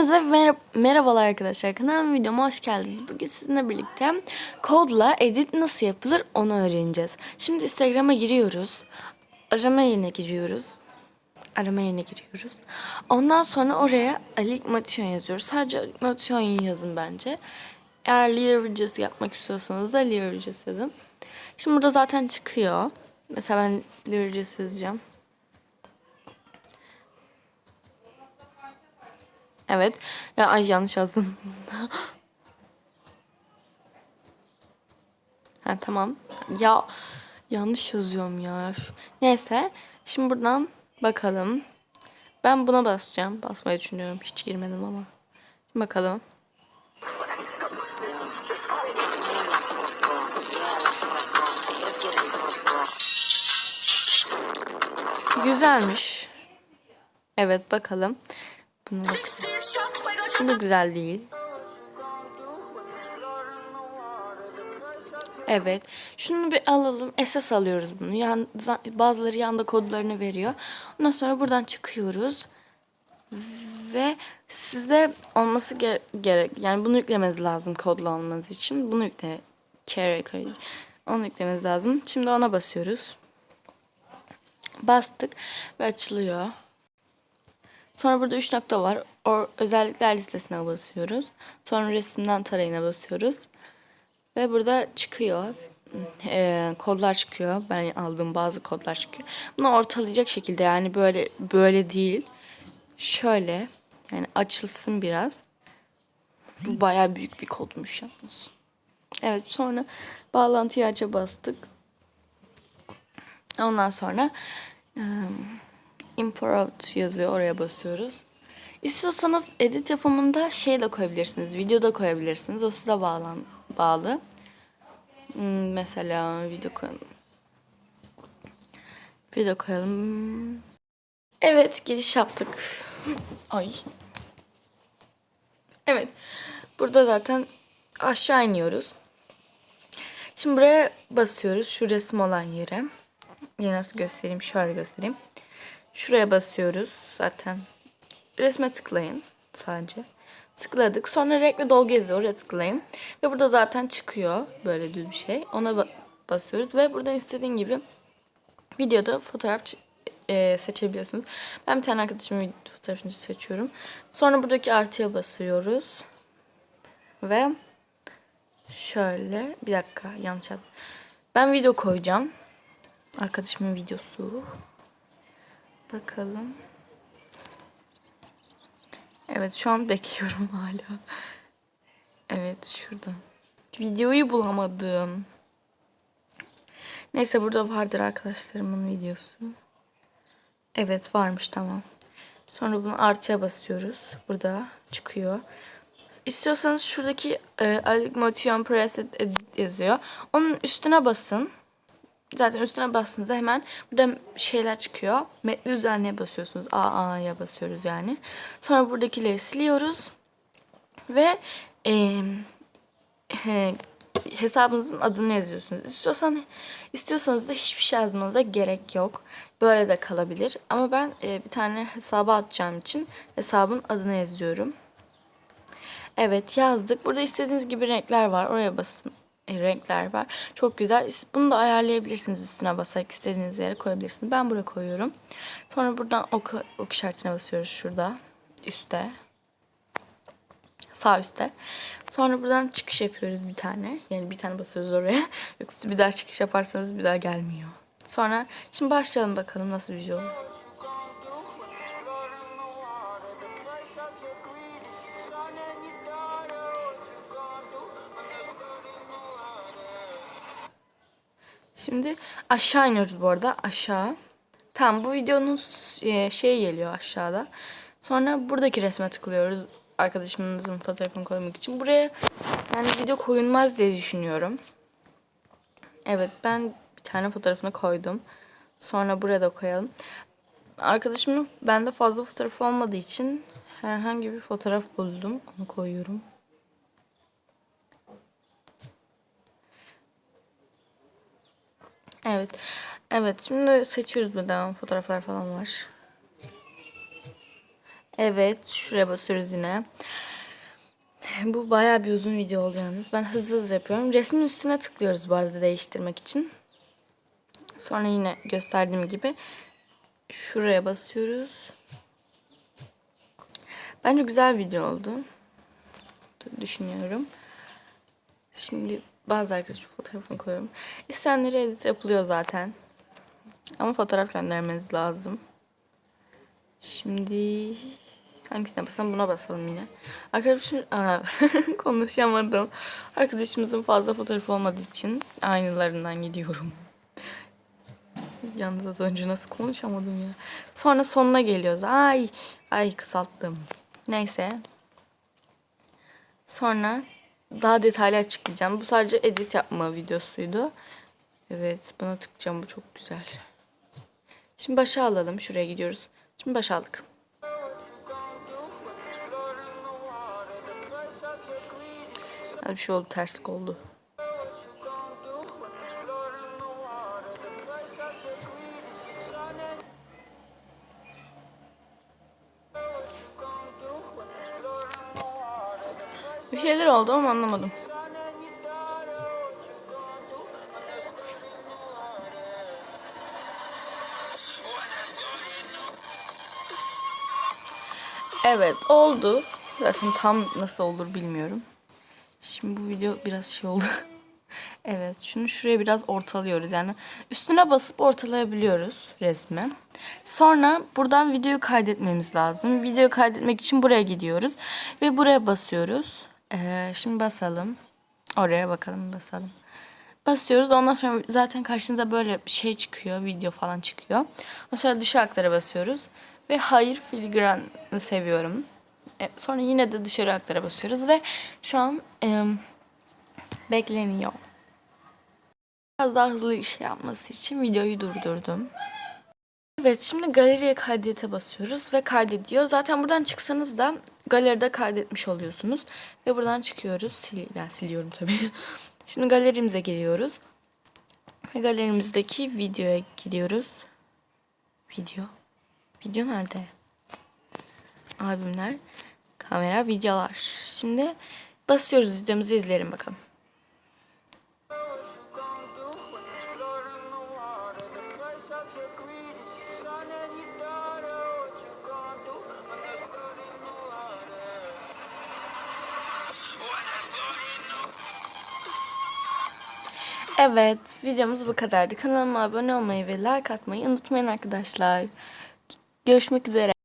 Hepinize mer- merhabalar arkadaşlar. Kanalıma videoma hoş geldiniz. Bugün sizinle birlikte kodla edit nasıl yapılır onu öğreneceğiz. Şimdi Instagram'a giriyoruz. Arama yerine giriyoruz. Arama yerine giriyoruz. Ondan sonra oraya Ali Motion yazıyoruz. Sadece Ali Motion yazın bence. Eğer Lear yapmak istiyorsanız da Lear yazın. Şimdi burada zaten çıkıyor. Mesela ben Lear yazacağım. Evet. Ya ay yanlış yazdım. ha tamam. Ya yanlış yazıyorum ya. Neyse. Şimdi buradan bakalım. Ben buna basacağım. Basmayı düşünüyorum. Hiç girmedim ama. Şimdi bakalım. Güzelmiş. Evet bakalım. Buna bakalım. Bu da güzel değil. Evet. Şunu bir alalım. Esas alıyoruz bunu. Yan, bazıları yanda kodlarını veriyor. Ondan sonra buradan çıkıyoruz. Ve sizde olması gere- gerek. Yani bunu yüklemeniz lazım kodlu olmanız için. Bunu yükle. Gerek. Onu yüklemeniz lazım. Şimdi ona basıyoruz. Bastık ve açılıyor. Sonra burada 3 nokta var. O özellikler listesine basıyoruz. Sonra resimden tarayına basıyoruz. Ve burada çıkıyor. E, kodlar çıkıyor. Ben aldığım bazı kodlar çıkıyor. Bunu ortalayacak şekilde yani böyle böyle değil. Şöyle yani açılsın biraz. Bu bayağı büyük bir kodmuş yalnız. Evet sonra bağlantıyı aça bastık. Ondan sonra import yazıyor oraya basıyoruz. İstiyorsanız edit yapımında şey de koyabilirsiniz. Video da koyabilirsiniz. O size bağlan bağlı. Hmm, mesela video koyalım. Video koyalım. Evet giriş yaptık. Ay. Evet. Burada zaten aşağı iniyoruz. Şimdi buraya basıyoruz. Şu resim olan yere. Yine nasıl göstereyim? Şöyle göstereyim. Şuraya basıyoruz zaten. Resme tıklayın sadece. Tıkladık. Sonra renkli dolgu yazıyor. Oraya tıklayın. Ve burada zaten çıkıyor böyle düz bir şey. Ona ba- basıyoruz ve burada istediğin gibi videoda fotoğraf e, seçebiliyorsunuz. Ben bir tane arkadaşımın fotoğrafını seçiyorum. Sonra buradaki artıya basıyoruz. Ve şöyle bir dakika yanlış yaptım. Ben video koyacağım. Arkadaşımın videosu. Bakalım. Evet şu an bekliyorum hala. Evet şurada. Videoyu bulamadım. Neyse burada vardır arkadaşlarımın videosu. Evet varmış tamam. Sonra bunu artıya basıyoruz. Burada çıkıyor. İstiyorsanız şuradaki e, Alec Motion Preset yazıyor. Onun üstüne basın. Zaten üstüne bastığınızda hemen burada şeyler çıkıyor. Metni düzenleye basıyorsunuz. AA'ya basıyoruz yani. Sonra buradakileri siliyoruz. Ve e, he, hesabınızın adını yazıyorsunuz. İstiyorsan, istiyorsanız da hiçbir şey yazmanıza gerek yok. Böyle de kalabilir. Ama ben e, bir tane hesaba atacağım için hesabın adını yazıyorum. Evet yazdık. Burada istediğiniz gibi renkler var. Oraya basın e, renkler var. Çok güzel. Bunu da ayarlayabilirsiniz üstüne basarak istediğiniz yere koyabilirsiniz. Ben buraya koyuyorum. Sonra buradan ok, ok işaretine basıyoruz şurada. Üste. Sağ üstte. Sonra buradan çıkış yapıyoruz bir tane. Yani bir tane basıyoruz oraya. Yoksa bir daha çıkış yaparsanız bir daha gelmiyor. Sonra şimdi başlayalım bakalım nasıl bir video olur. Şimdi aşağı iniyoruz bu arada. Aşağı. Tamam bu videonun şey geliyor aşağıda. Sonra buradaki resme tıklıyoruz. Arkadaşımızın fotoğrafını koymak için. Buraya yani video koyulmaz diye düşünüyorum. Evet ben bir tane fotoğrafını koydum. Sonra buraya da koyalım. Arkadaşımın bende fazla fotoğrafı olmadığı için herhangi bir fotoğraf buldum. Onu koyuyorum. Evet. Evet. Şimdi seçiyoruz buradan. Fotoğraflar falan var. Evet şuraya basıyoruz yine. Bu bayağı bir uzun video oldu yalnız. Ben hızlı hızlı yapıyorum. Resmin üstüne tıklıyoruz bu arada değiştirmek için. Sonra yine gösterdiğim gibi şuraya basıyoruz. Bence güzel bir video oldu. Düşünüyorum. Şimdi bazı arkadaşlar fotoğrafını koyuyorum. İsteyenlere edit yapılıyor zaten. Ama fotoğraf göndermeniz lazım. Şimdi hangisine basalım? Buna basalım yine. Arkadaşım Aa, konuşamadım. Arkadaşımızın fazla fotoğrafı olmadığı için aynılarından gidiyorum. Yalnız az önce nasıl konuşamadım ya. Sonra sonuna geliyoruz. Ay ay kısalttım. Neyse. Sonra daha detaylı açıklayacağım. Bu sadece edit yapma videosuydu. Evet buna tıklayacağım. Bu çok güzel. Şimdi başa alalım. Şuraya gidiyoruz. Şimdi başa aldık. Bir şey oldu. Terslik oldu. Bir şeyler oldu ama anlamadım. Evet oldu. Zaten tam nasıl olur bilmiyorum. Şimdi bu video biraz şey oldu. evet şunu şuraya biraz ortalıyoruz. Yani üstüne basıp ortalayabiliyoruz resmi. Sonra buradan videoyu kaydetmemiz lazım. Videoyu kaydetmek için buraya gidiyoruz. Ve buraya basıyoruz. Ee, şimdi basalım. Oraya bakalım basalım. Basıyoruz. Ondan sonra zaten karşınıza böyle bir şey çıkıyor. Video falan çıkıyor. Ondan sonra dışa aktara basıyoruz. Ve hayır filigranı seviyorum. E, sonra yine de dışarı aktara basıyoruz. Ve şu an e, bekleniyor. Biraz daha hızlı iş yapması için videoyu durdurdum. Evet şimdi galeriye kaydete basıyoruz ve kaydediyor. Zaten buradan çıksanız da galeride kaydetmiş oluyorsunuz. Ve buradan çıkıyoruz. Sil ben siliyorum tabii. Şimdi galerimize giriyoruz. Ve galerimizdeki videoya gidiyoruz. Video. Video nerede? Albümler. Kamera, videolar. Şimdi basıyoruz videomuzu izleyelim bakalım. Evet, videomuz bu kadardı. Kanalıma abone olmayı ve like atmayı unutmayın arkadaşlar. Görüşmek üzere.